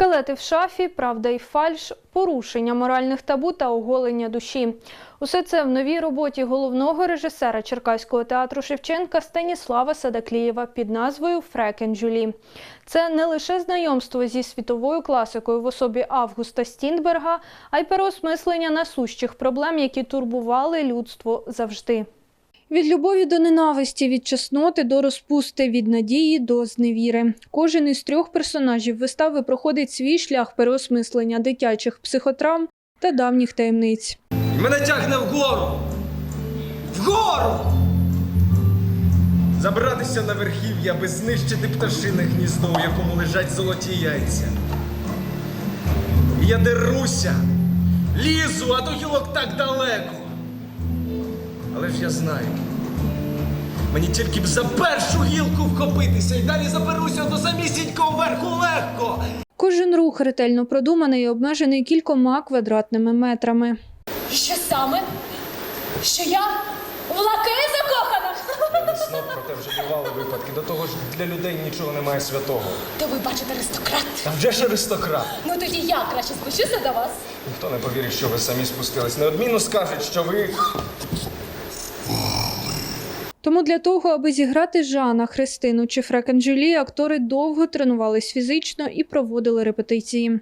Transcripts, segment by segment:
Скелети в шафі, правда і фальш, порушення моральних табу та оголення душі. Усе це в новій роботі головного режисера Черкаського театру Шевченка Станіслава Садаклієва під назвою Фрекен Джулі. Це не лише знайомство зі світовою класикою в особі Августа Стіндберга, а й переосмислення насущих проблем, які турбували людство завжди. Від любові до ненависті, від чесноти до розпусти, від надії до зневіри. Кожен із трьох персонажів вистави проходить свій шлях переосмислення дитячих психотравм та давніх таємниць. Мене тягне вгору. Вгору! Забратися на верхів'я, аби знищити пташине гніздо, у якому лежать золоті яйця. Я деруся, лізу, а до гілок так далеко. Але ж я знаю. Мені тільки б за першу гілку вхопитися і далі заберуся до самісінького верху легко. Кожен рух ретельно продуманий і обмежений кількома квадратними метрами. Що саме? Що я в лакеї закохана? Знов проте вже бували випадки. До того ж для людей нічого немає святого. То ви бачите аристократ. Та вже ж аристократ. Ну тоді я краще спущуся до вас. Ніхто не повірить, що ви самі спустились. Неодмінно скажуть, що ви. Тому для того, аби зіграти Жана, Христину чи Фрекен Джулі, актори довго тренувались фізично і проводили репетиції.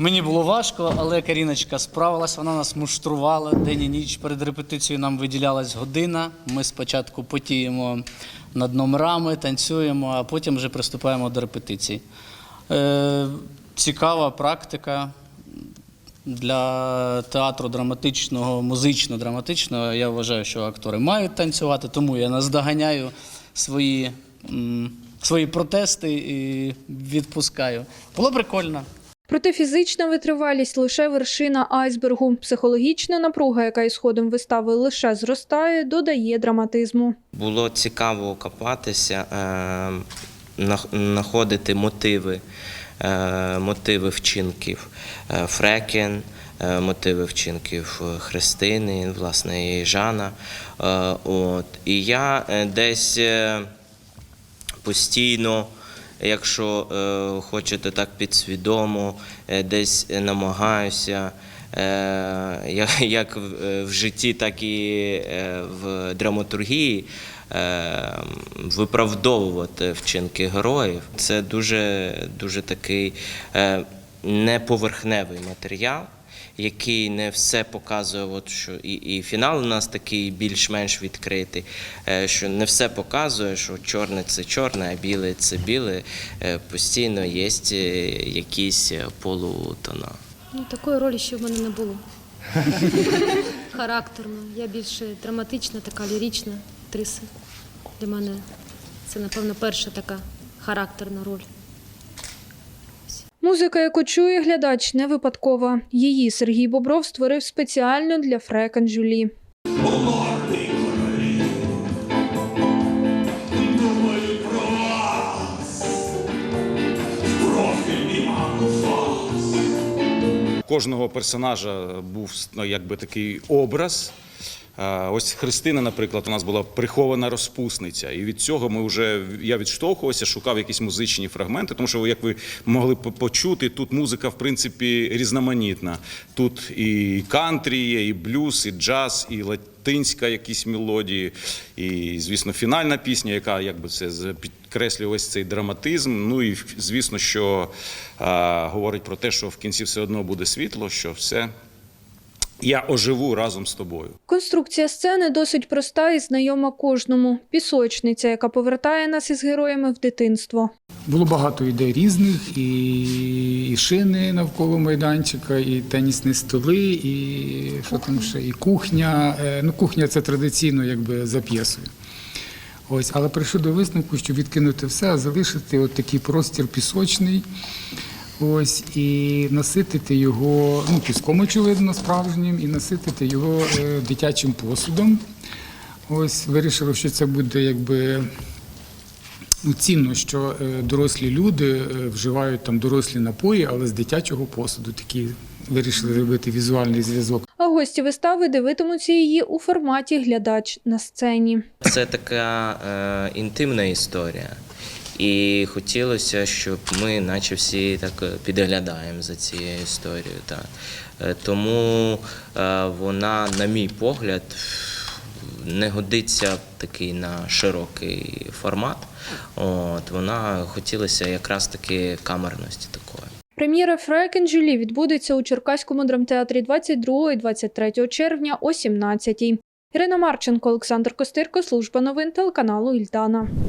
Мені було важко, але Каріночка справилась, вона нас муштрувала день і ніч. Перед репетицією нам виділялась година. Ми спочатку потіємо над номерами, танцюємо, а потім вже приступаємо до репетицій. Е, цікава практика для театру драматичного, музично-драматичного. Я вважаю, що актори мають танцювати, тому я наздоганяю свої, свої протести і відпускаю. Було прикольно. Проте фізична витривалість лише вершина айсбергу. Психологічна напруга, яка із ходом вистави лише зростає, додає драматизму. Було цікаво копатися, е, знаходити мотиви, е, мотиви вчинків е, Фрекен, мотиви вчинків Христини, власне, і Жана. От. І я десь постійно. Якщо е, хочете так підсвідомо, е, десь намагаюся е, як, в, житті, так і в драматургії виправдовувати вчинки героїв. Це дуже, дуже такий неповерхневий матеріал. Який не все показує, от що і, і фінал у нас такий більш-менш відкритий, е, що не все показує, що чорне це чорне, а біле це біле. Е, Постійно є е, якісь полутона. Ну, такої ролі ще в мене не було. Характерно. Я більше драматична, така лірична актриса. Для мене це, напевно, перша така характерна роль. Музика, яку чує глядач, не випадкова. Її Сергій Бобров створив спеціально для Фрекен Джулі. кожного персонажа був ну, якби такий образ. Ось Христина, наприклад, у нас була прихована розпусниця, і від цього ми вже я відштовхувався, шукав якісь музичні фрагменти, тому що, як ви могли почути, тут музика в принципі різноманітна. Тут і кантрі є, і блюз, і джаз, і латинська якісь мелодії, і, звісно, фінальна пісня, яка якби це підкреслює ось цей драматизм. Ну і звісно, що е, говорить про те, що в кінці все одно буде світло, що все. Я оживу разом з тобою. Конструкція сцени досить проста і знайома кожному. Пісочниця, яка повертає нас із героями в дитинство. Було багато ідей різних, і, і шини навколо майданчика, і тенісні столи, і що там ще, і кухня. Е, Ну, кухня це традиційно якби за п'єсою. Ось, але прийшов до висновку, що відкинути все, а залишити от такий простір пісочний. Ось і наситити його ну, піском, очевидно, справжнім, і наситити його е, дитячим посудом. Ось вирішили, що це буде якби ну, цінно, що е, дорослі люди е, вживають там дорослі напої, але з дитячого посуду, такі вирішили зробити візуальний зв'язок. А гості вистави дивитимуться її у форматі глядач на сцені. Це така е, інтимна історія. І хотілося, щоб ми, наче всі, так е, підглядаємо за цією історією. Так. Е, тому е, вона, на мій погляд, не годиться такий на широкий формат. От, вона хотілося якраз таки камерності такої. Прем'єра Фрекен Жюлі відбудеться у Черкаському драмтеатрі 22-23 червня о 17-й. Ірина Марченко, Олександр Костирко, служба новин телеканалу Ільдана.